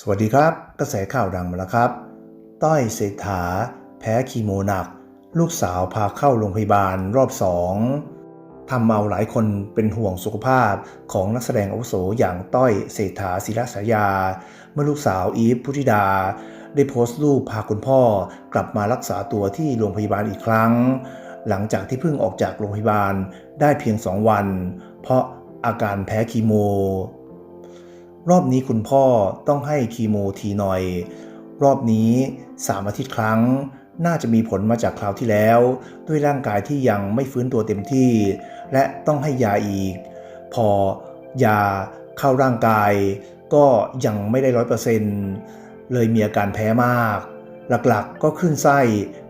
สวัสดีครับ กระแสข่าวดังมาแล้วครับ ต้อยเศรษฐา แพ้คีโมหนัก ลูกสาวพาเข้าโรงพยาบาลรอบสองทำเอาหลายคนเป็นห่วงสุขภาพของนักแสดงอาวุโสอย่างต้อยเศรษฐาศิรสายา เมื่อลูกสาวอีฟพุทธิดา ได้โพสต์รูปพาคุณพ่อกลับมารักษาตัวที่โรงพยาบาลอีกครั้ง หลังจากที่เพิ่งออกจากโรงพยาบาลได้เพียงสองวัน เพราะอาการแพ้คีโม รอบนี้คุณพ่อต้องให้คีโมทีหน่อย รอบนี้3อาทิตย์ครั้ง น่าจะมีผลมาจากคราวที่แล้ว ด้วยร่างกายที่ยังไม่ฟื้นตัวเต็มที่ และต้องให้ยาอีก พอยาเข้าร่างกาย ก็ยังไม่ได้ร้อยเปอร์เซ็นต์เลยมีอาการแพ้มาก หลักๆก็คลื่นไส้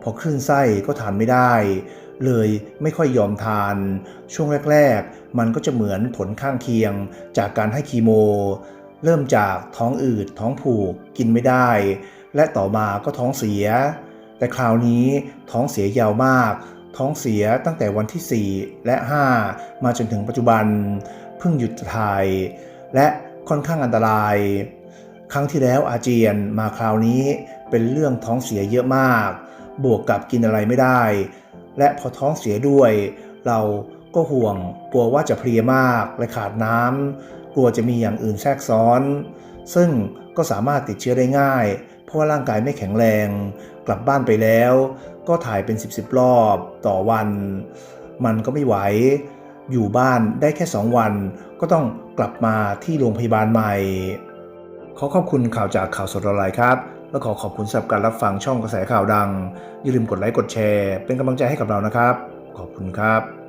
พอคลื่นไส้ก็ทานไม่ได้ เลยไม่ค่อยยอมทาน ช่วงแรก ๆ มันก็จะเหมือนผลข้างเคียงจากการให้คีโม เริ่มจากท้องอืดท้องผูกกินไม่ได้ และต่อมาก็ท้องเสีย แต่คราวนี้ท้องเสียยาวมาก ท้องเสียตั้งแต่วันที่ 4 และ 5 มาจนถึงปัจจุบันเพิ่งหยุดถ่าย และค่อนข้างอันตราย ครั้งที่แล้วอาเจียนมาคราวนี้เป็นเรื่องท้องเสียเยอะมาก บวกกับกินอะไรไม่ได้ และพอท้องเสียด้วย เราก็ห่วงกลัวว่าจะเพลียมากและขาดน้ำ กลัวจะมีอย่างอื่นแทรกซ้อน ซึ่งก็สามารถติดเชื้อได้ง่าย เพราะว่าร่างกายไม่แข็งแรง กลับบ้านไปแล้ว ก็ถ่ายเป็น 10บสรอบต่อวัน มันก็ไม่ไหว อยู่บ้านได้แค่ 2 วัน ก็ต้องกลับมาที่โรงพยาบาลใหม่ ขอขอบคุณข่าวจากข่าวสดออนไลน์ครับ และขอขอบคุณสำหรับการรับฟังช่องกระแสข่าวดัง อย่าลืมกดไลค์กดแชร์ เป็นกำลังใจให้กับเรานะครับ ขอบคุณครับ